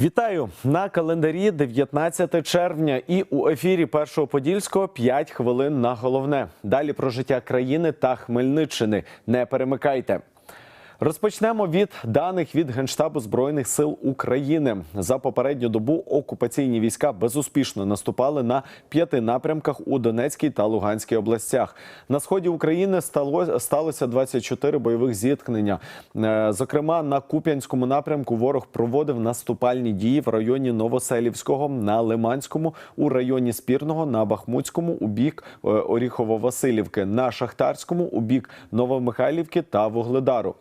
Вітаю на календарі 19 червня. І у ефірі першого подільського 5 хвилин на головне. Далі про життя країни та Хмельниччини. Не перемикайте. Розпочнемо від даних від Генштабу збройних сил України. За попередню добу окупаційні війська безуспішно наступали на п'яти напрямках у Донецькій та Луганській областях. На сході України стало сталося 24 бойових зіткнення. Е, Зокрема, на Куп'янському напрямку ворог проводив наступальні дії в районі Новоселівського, на Лиманському, у районі Спірного, на Бахмутському у бік е, Оріхово-Василівки, на Шахтарському у бік Новомихайлівки та Вугледару.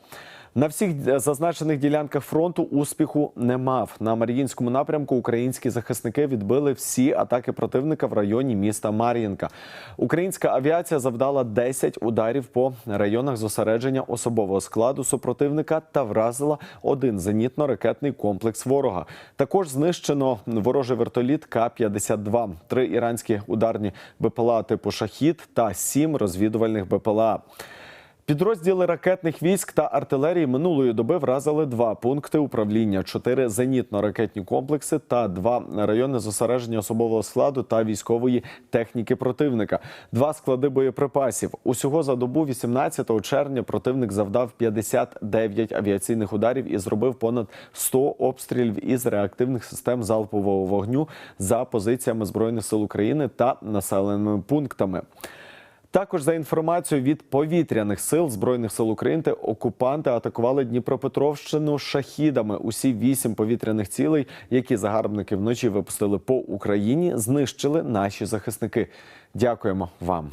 На всіх е, зазначених ділянках фронту успіху не мав. На Мар'їнському напрямку українські захисники відбили всі атаки противника в районі міста Мар'їнка. Українська авіація завдала 10 ударів по районах зосередження особового складу супротивника та вразила один зенітно-ракетний комплекс ворога. Також знищено ворожий вертоліт К-52, три іранські ударні БПЛА типу «Шахід» та сім розвідувальних БПЛА. Підрозділи ракетних військ та артилерії минулої доби вразили два пункти управління, чотири зенітно-ракетні комплекси та два райони зосередження особового складу та військової техніки противника, два склади боєприпасів. Усього за добу 18 червня противник завдав 59 авіаційних ударів і зробив понад 100 обстрілів із реактивних систем залпового вогню за позиціями збройних сил України та населеними пунктами. Також за інформацією від повітряних сил збройних сил України, окупанти атакували Дніпропетровщину шахідами. Усі вісім повітряних цілей, які загарбники вночі випустили по Україні, знищили наші захисники. Дякуємо вам.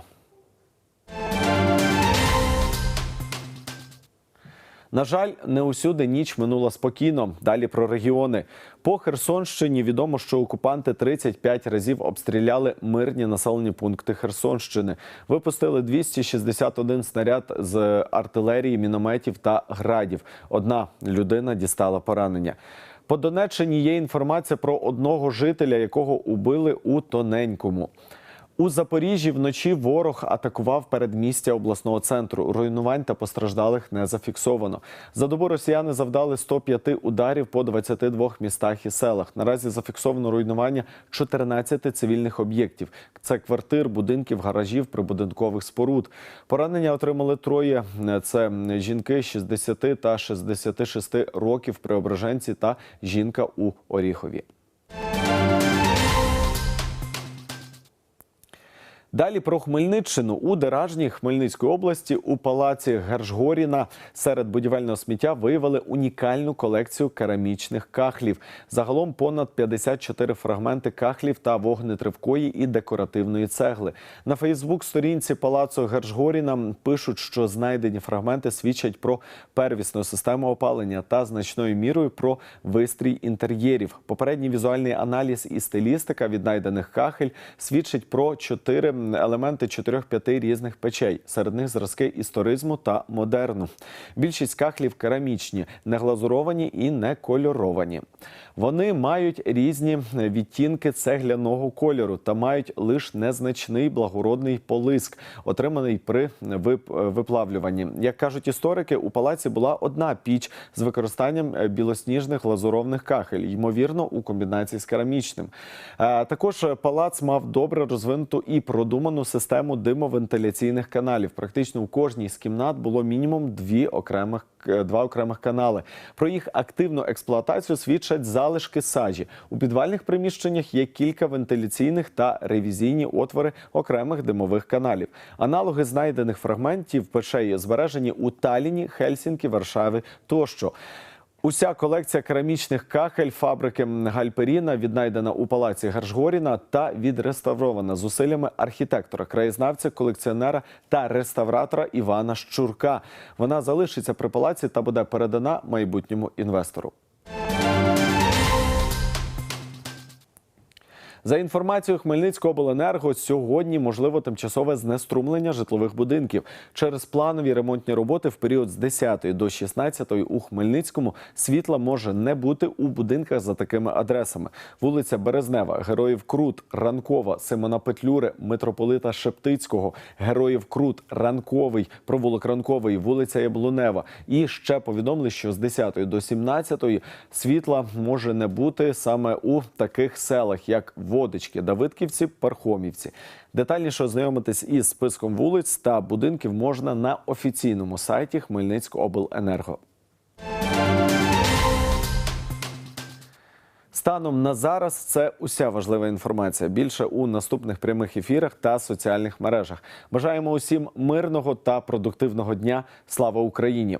На жаль, не усюди ніч минула спокійно. Далі про регіони. По Херсонщині відомо, що окупанти 35 разів обстріляли мирні населені пункти Херсонщини. Випустили 261 снаряд з артилерії, мінометів та градів. Одна людина дістала поранення. По Донеччині є інформація про одного жителя, якого убили у тоненькому. У Запоріжжі вночі ворог атакував передмістя обласного центру. Руйнувань та постраждалих не зафіксовано. За добу росіяни завдали 105 ударів по 22 містах і селах. Наразі зафіксовано руйнування 14 цивільних об'єктів. Це квартир, будинків, гаражів, прибудинкових споруд. Поранення отримали троє. Це жінки 60 та 66 років преображенці та жінка у Оріхові. Далі про Хмельниччину у Деражній Хмельницької області у палаці Гершгоріна серед будівельного сміття виявили унікальну колекцію керамічних кахлів. Загалом понад 54 фрагменти кахлів та вогнетривкої і декоративної цегли. На Фейсбук-сторінці палацу Гершгоріна пишуть, що знайдені фрагменти свідчать про первісну систему опалення та значною мірою про вистрій інтер'єрів. Попередній візуальний аналіз і стилістика віднайдених кахель свідчить про чотири елементи чотирьох-п'яти різних печей. Серед них зразки історизму та модерну. Більшість кахлів керамічні, не глазуровані і не кольоровані. Вони мають різні відтінки цегляного кольору та мають лише незначний благородний полиск, отриманий при вип- виплавлюванні. Як кажуть історики, у палаці була одна піч з використанням білосніжних глазурованих кахель, ймовірно, у комбінації з керамічним. Е, Також палац мав добре розвинуту і продуману систему димовентиляційних каналів. Практично у кожній з кімнат було мінімум дві окремих е, два окремих канали. Про їх активну експлуатацію свідчать залишки сажі. У підвальних приміщеннях є кілька вентиляційних та ревізійні отвори окремих димових каналів. Аналоги знайдених фрагментів печей збережені у Таліні, Хельсінкі, Варшаві тощо. Уся колекція керамічних кахель фабрики Гальперіна віднайдена у палаці Гершгоріна та відреставрована зусиллями архітектора, краєзнавця, колекціонера та реставратора Івана Щурка. Вона залишиться при палаці та буде передана майбутньому інвестору. За інформацією Хмельницького обленерго, сьогодні можливо тимчасове знеструмлення житлових будинків через планові ремонтні роботи в період з 10 до 16 у Хмельницькому світла може не бути у будинках за такими адресами: вулиця Березнева, Героїв Крут, Ранкова, Симона Петлюри, митрополита Шептицького, Героїв Крут, Ранковий, провулок Ранковий, вулиця Яблунева. І ще повідомили, що з 10 до 17 світла може не бути саме у таких селах, як Водички, Давидківці, Пархомівці. Детальніше ознайомитись із списком вулиць та будинків можна на офіційному сайті Хмельницького обленерго. Станом на зараз це уся важлива інформація. Більше у наступних прямих ефірах та соціальних мережах. Бажаємо усім мирного та продуктивного дня. Слава Україні!